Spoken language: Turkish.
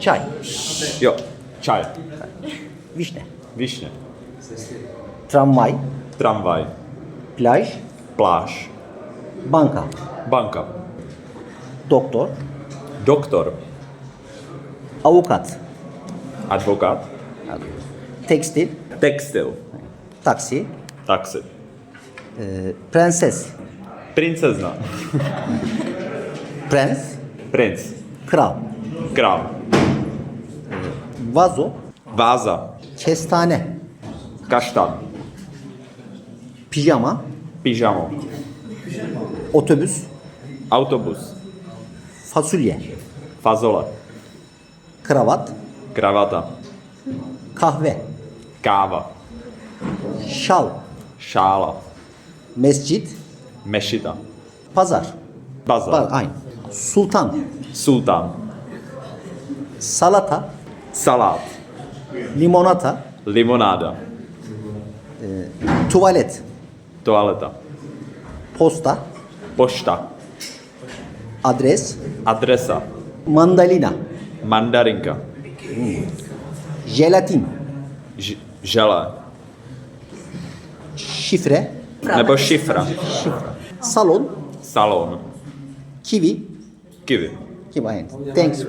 Çay. Yok. Çay. Vişne. Vişne. Tramvay. Tramvaj. Plaj. Pláž. Banka. Banka. Doktor. Doktor. Avukat. Advokát. Tekstil. Textil. Taksi. Taxi. e, Prenses. Princezna. Prens. Princ. Kral. Král. Vazo. Váza. Kestane. Kaštan. Pijama. Pyžamo. Otobüs. Autobus. Fasulye. Fazole. Kravat. Kravata. Kahve. Káva. Şal. Šála. Mescit. Mešita. Pazar. Bazar. Var aynı. Sultan. Sultán. Salata. Salát. Limonata. Limonáda. Tuvalet. Toaleta. Posta. Pošta. Adres. Adresa. Mandalina. Mandarinka. Jelatin. Ž- žele. Şifre. Nebo šifra. Salon. Salon. Kivi. keep my hands. Thanks.